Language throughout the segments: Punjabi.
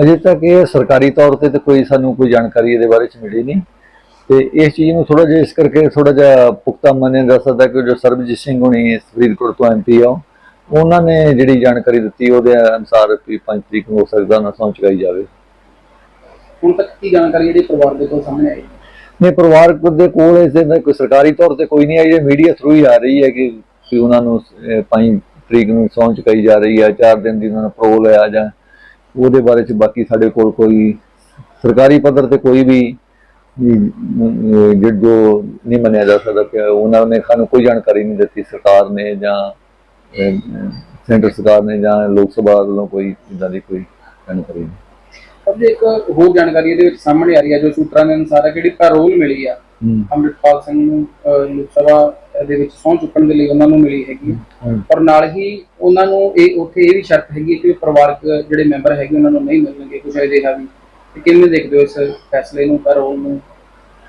ਅਜੇ ਤੱਕ ਇਹ ਸਰਕਾਰੀ ਤੌਰ ਤੇ ਤਾਂ ਕੋਈ ਸਾਨੂੰ ਕੋਈ ਜਾਣਕਾਰੀ ਇਹਦੇ ਬਾਰੇ ਚ ਮਿਲੀ ਨਹੀਂ। ਤੇ ਇਸ ਚੀਜ਼ ਨੂੰ ਥੋੜਾ ਜਿਹਾ ਇਸ ਕਰਕੇ ਥੋੜਾ ਜਿਹਾ ਪੁਖਤਾ ਮੰਨਿਆ ਜਾ ਸਕਦਾ ਕਿ ਜੋ ਸਰਬਜੀਤ ਸਿੰਘ ਹੁਣੀ ਫਰੀਦਕੋਟ ਤੋਂ ਐਮਪੀ ਆ ਉਹਨਾਂ ਨੇ ਜਿਹੜੀ ਜਾਣਕਾਰੀ ਦਿੱਤੀ ਉਹਦੇ ਅਨੁਸਾਰ ਵੀ 5 ਤਰੀਕ ਨੂੰ ਹੋ ਸਕਦਾ ਨਾ ਚੁਕਾਈ ਜਾਵੇ। ਹੁਣ ਤੱਕ ਕੀ ਜਾਣਕਾਰੀ ਜਿਹੜੀ ਪਰਿਵਾਰ ਦੇ ਕੋਲ ਸਾਹਮਣੇ ਆਈ? ਨਹੀਂ ਪਰਿਵਾਰਕ ਦੇ ਕੋਲ ਇਸ ਦੇ ਕੋਈ ਸਰਕਾਰੀ ਤੌਰ ਤੇ ਕੋਈ ਨਹੀਂ ਆਈ ਇਹ ਮੀਡੀਆ ਥਰੂ ਹੀ ਆ ਰਹੀ ਹੈ ਕਿ ਕਿ ਉਹਨਾਂ ਨੂੰ 5 ਤਰੀਕ ਨੂੰ ਸਹੁੰ ਚੁਕਾਈ ਜਾ ਰਹੀ ਹੈ 4 ਦਿਨ ਦੀ ਉਹਨਾਂ ਨੂੰ ਪ੍ਰੋਲ ਹੈ ਜਾਂ ਉਹਦੇ ਬਾਰੇ ਚ ਬਾਕੀ ਸਾਡੇ ਕੋਲ ਕੋਈ ਸਰਕਾਰੀ ਪੱਧਰ ਤੇ ਕੋਈ ਵੀ ਜੋ ਨਹੀਂ ਮੰਨਿਆ ਜਾ ਸਕਦਾ ਕਿ ਉਹਨਾਂ ਨੇ ਸਾਨੂੰ ਕੋਈ ਜਾਣਕਾਰੀ ਨਹੀਂ ਦਿੱਤੀ ਸਰਕਾਰ ਨੇ ਜਾਂ ਸੈਂਟਰ ਸਰਕਾਰ ਨੇ ਜਾਂ ਲੋਕ ਸਭਾ ਵੱਲੋਂ ਕੋਈ ਇਦਾਂ ਦੀ ਕੋਈ ਜਾਣਕਾਰੀ ਨਹੀਂ। ਜੇ ਇੱਕ ਹੋਰ ਜਾਣਕਾਰੀ ਇਹਦੇ ਵਿੱਚ ਸਾਹਮਣੇ ਆ ਰਹੀ ਹੈ ਜੋ ਸੂਤਰਾਂ ਦੇ ਅਨੁਸਾਰ ਹੈ ਜਿਹੜੀ ਪੈਰੋਲ ਮਿਲੀ ਆ ਅੰਮ੍ਰਿਤਪਾਲ ਸਿੰਘ ਨੂੰ ਲੋਕ ਸਭਾ ਦੇ ਵਿੱਚ ਸਹੁੰ ਚੁੱਕਣ ਦੇ ਲਈ ਉਹਨਾਂ ਨੂੰ ਮਿਲੀ ਹੈਗੀ ਹੂੰ। ਪਰ ਨਾਲ ਹੀ ਉਹਨਾਂ ਨੂੰ ਇਹ ਉੱਥੇ ਇਹ ਵੀ ਸ਼ਰਤ ਹੈਗੀ ਕਿ ਪਰਿਵਾਰਕ ਜਿਹੜੇ ਮੈਂਬਰ ਹੈਗੇ ਉਹਨਾਂ ਨੂੰ ਨਹੀਂ ਮਿਲਣਗੇ ਕੁਝ ਅਜਿਹਾ ਵੀ। ਤੇ ਕਿਵੇਂ ਦੇਖਦੇ ਹੋ ਇਸ ਫੈਸਲੇ ਨੂੰ ਪੈਰੋਲ ਨੂੰ?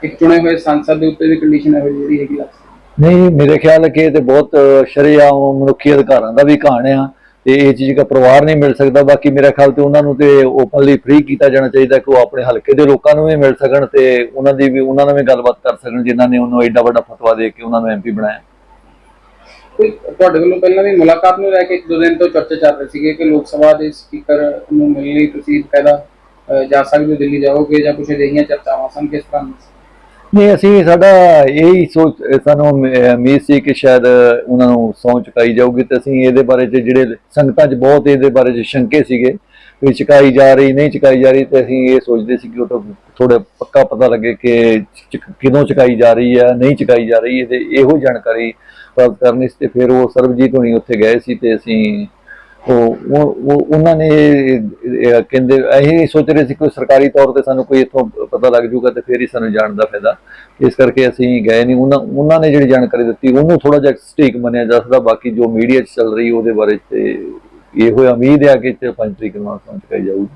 ਇੱਕ ਚੁਣੇ ਹੋਏ ਸੰਸਦ ਦੇ ਉੱਤੇ ਵੀ ਕੰਡੀਸ਼ਨ ਹੈ ਜਿਹੜੀ ਹੈਗੀ ਲੱਗਦੀ ਨਹੀਂ ਮੇਰੇ ਖਿਆਲ ਹੈ ਕਿ ਇਹ ਤੇ ਬਹੁਤ ਸ਼ਰੇਆਮ ਮਨੁੱਖੀ ਅਧਿਕਾਰਾਂ ਦਾ ਵੀ ਕਹਾਣ ਆ। ਤੇ ਇਹ ਚੀਜ਼ ਦਾ ਪਰਿਵਾਰ ਨਹੀਂ ਮਿਲ ਸਕਦਾ। ਬਾਕੀ ਮੇਰੇ ਖਿਆਲ ਤੇ ਉਹਨਾਂ ਨੂੰ ਤੇ ਓਪਨਲੀ ਫ੍ਰੀ ਕੀਤਾ ਜਾਣਾ ਚਾਹੀਦਾ ਕਿ ਉਹ ਆਪਣੇ ਹਲਕੇ ਦੇ ਲੋਕਾਂ ਨੂੰ ਵੀ ਮਿਲ ਸਕਣ ਤੇ ਉਹਨਾਂ ਦੀ ਵੀ, ਉਹਨਾਂ ਨਾਲ ਵੀ ਗੱਲਬਾਤ ਕਰ ਸਕਣ ਜਿਨ੍ਹਾਂ ਨੇ ਉਹਨੂੰ ਐਡਾ ਵੱਡਾ ਫਤਵਾ ਦੇ ਕੇ ਉਹਨਾਂ ਨੂੰ ਐਮਪੀ ਬਣਾਇਆ। ਤੁਹਾਡੇ ਵੱਲੋਂ ਪਹਿਲਾਂ ਵੀ ਮੁਲਾਕਾਤ ਨੂੰ ਲੈ ਕੇ ਇੱਕ ਦੋ ਦਿਨ ਤੋਂ ਚਰਚਾ ਚੱਲ ਰਹੀ ਸੀਗੀ ਕਿ ਲੋਕ ਸਭਾ ਦੇ ਸਪੀਕਰ ਨੂੰ ਮਿਲਣ ਲਈ ਤੁਸੀਂ ਬਕਾਇਦਾ ਜਾ ਸਕਦੇ ਦਿੱਲੀ ਜਾਓਗੇ ਜਾਂ ਕੁਝ ਅਜਿਹੀਆਂ ਚਰਚਾਵਾਂ ਸਨ, ਕਿਸ ਤਰ੍ਹਾਂ? ਨਹੀਂ, ਅਸੀਂ ਸਾਡਾ ਇਹੀ ਸੋਚ ਸਾਨੂੰ ਉਮੀਦ ਸੀ ਕਿ ਸ਼ਾਇਦ ਉਹਨਾਂ ਨੂੰ ਸਹੁੰ ਚੁਕਾਈ ਜਾਊਗੀ ਤੇ ਅਸੀਂ ਇਹਦੇ ਬਾਰੇ 'ਚ ਜਿਹੜੇ ਸੰਗਤਾਂ 'ਚ ਬਹੁਤ ਇਹਦੇ ਬਾਰੇ 'ਚ ਸ਼ੰਕੇ ਸੀਗੇ ਵੀ ਚੁਕਾਈ ਜਾ ਰਹੀ, ਨਹੀਂ ਚੁਕਾਈ ਜਾ ਰਹੀ ਤੇ ਅਸੀਂ ਇਹ ਸੋਚਦੇ ਸੀ ਕਿ ਉਹ ਤੋਂ ਥੋੜਾ ਪੱਕਾ ਪਤਾ ਲੱਗੇ ਕਿ ਚ- ਕਿਦੋਂ ਚੁਕਾਈ ਜਾ ਰਹੀ ਹੈ, ਨਹੀਂ ਚੁਕਾਈ ਜਾ ਰਹੀ ਹੈ ਤੇ ਇਹੋ ਜਾਣਕਾਰੀ ਪ੍ਰਾਪਤ ਕਰਨੀ ਸੀ ਤੇ ਫਿਰ ਉਹ ਸਰਬਜੀਤ ਹੋਣੀ ਉੱਥੇ ਗਏ ਸੀ ਤੇ ਅਸੀਂ ਉਹਨਾਂ ਨੇ ਕਹਿੰਦੇ, ਅਸੀਂ ਸੋਚ ਰਹੇ ਸੀ ਕੋਈ ਸਰਕਾਰੀ ਤੌਰ ਤੇ ਸਾਨੂੰ ਕੋਈ ਇੱਥੋਂ ਪਤਾ ਲੱਗ ਜੂਗਾ ਤੇ ਫਿਰ ਹੀ ਸਾਨੂੰ ਜਾਣ ਦਾ ਫਾਇਦਾ। ਇਸ ਕਰਕੇ ਅਸੀਂ ਗਏ ਨਹੀਂ। ਉਹਨਾਂ ਉਹਨਾਂ ਨੇ ਜਿਹੜੀ ਜਾਣਕਾਰੀ ਦਿੱਤੀ, ਉਹਨੂੰ ਥੋੜਾ ਜਿਹਾ ਸਟੀਕ ਮੰਨਿਆ ਜਾ ਸਕਦਾ। ਬਾਕੀ ਜੋ ਮੀਡੀਆ 'ਚ ਚੱਲ ਰਹੀ, ਉਹਦੇ ਬਾਰੇ ਤੇ ਇਹੋ ਉਮੀਦ ਹੈ ਕਿ ਤੇ 5 ਤਰੀਕ ਨੂੰ ਸੌਂ ਜਾਊਗੀ।